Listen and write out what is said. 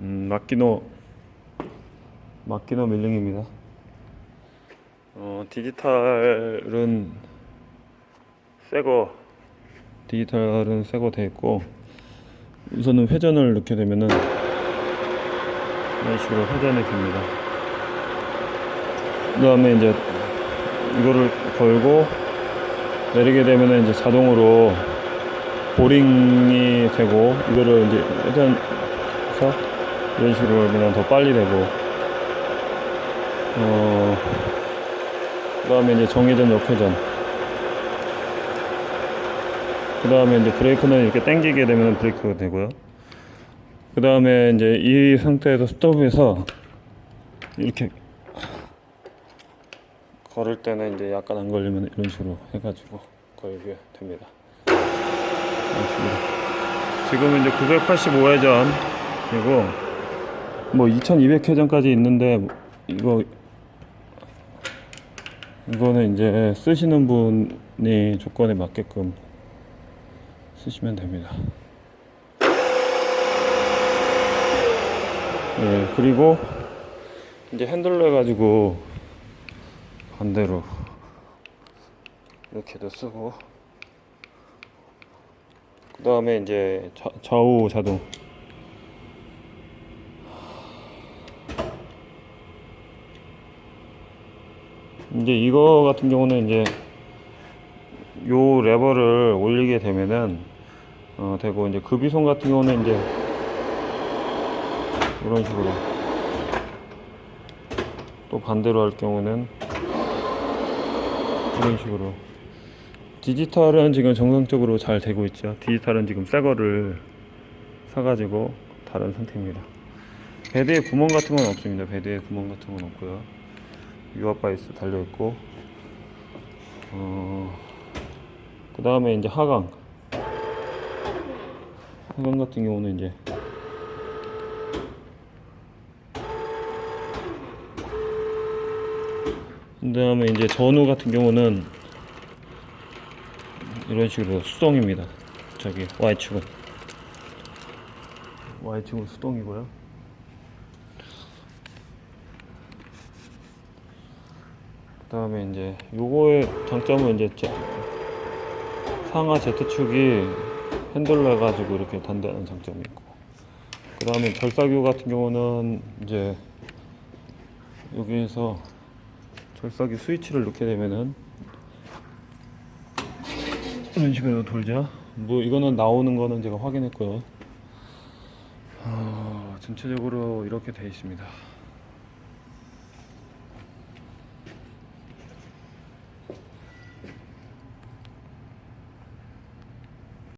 음, 마키노 마키노 밀링입니다. 어, 디지털은 새거 디지털은 새거 돼 있고 우선은 회전을 넣게 되면은 이런 식으로 회전이 됩니다. 그 다음에 이제 이거를 걸고 내리게 되면은 이제 자동으로 보링이 되고 이거를 이제 회전해서 이런 식으로 하면 더 빨리 되고 어 그 다음에 이제 정회전 역회전. 그 다음에 이제 브레이크는 이렇게 당기게 되면 브레이크가 되고요. 그 다음에 이제 이 상태에서 스톱해서 이렇게 걸을 때는 이제 약간 안 걸리면 이런 식으로 해가지고 걸게 됩니다. 지금 이제 985회전이고 뭐 2200회전까지 있는데 이거 이거는 이제 쓰시는 분이 조건에 맞게끔 쓰시면 됩니다. 예, 그리고 이제 핸들로 해가지고 반대로 이렇게도 쓰고 그 다음에 이제 좌, 좌우 자동 이제 이거 같은 경우는 이제 요 레버를 올리게 되면은 어 되고 이제 급이송 같은 경우는 이제 이런 식으로 또 반대로 할 경우는 이런 식으로. 디지털은 지금 정상적으로 잘 되고 있죠. 디지털은 지금 새 거를 사가지고 다른 상태입니다. 베드에 구멍 같은 건 없습니다. 베드에 구멍 같은 건 없고요 유압 바이스 달려 있고 어, 그 다음에 이제 하강 하강 같은 경우는 이제 그 다음에 이제 전후 같은 경우는 이런 식으로 수동입니다. 저기 Y축은 Y축은 수동이고요. 그 다음에 이제 요거의 장점은 이제 제- 상하 Z축이 핸들로 해가지고 이렇게 단다는 장점이 있고 그 다음에 절사교 같은 경우는 이제 여기에서 절삭이 스위치를 넣게 되면은 이런 식으로 돌죠. 뭐 이거는 나오는 거는 제가 확인했고요. 어, 전체적으로 이렇게 되어 있습니다.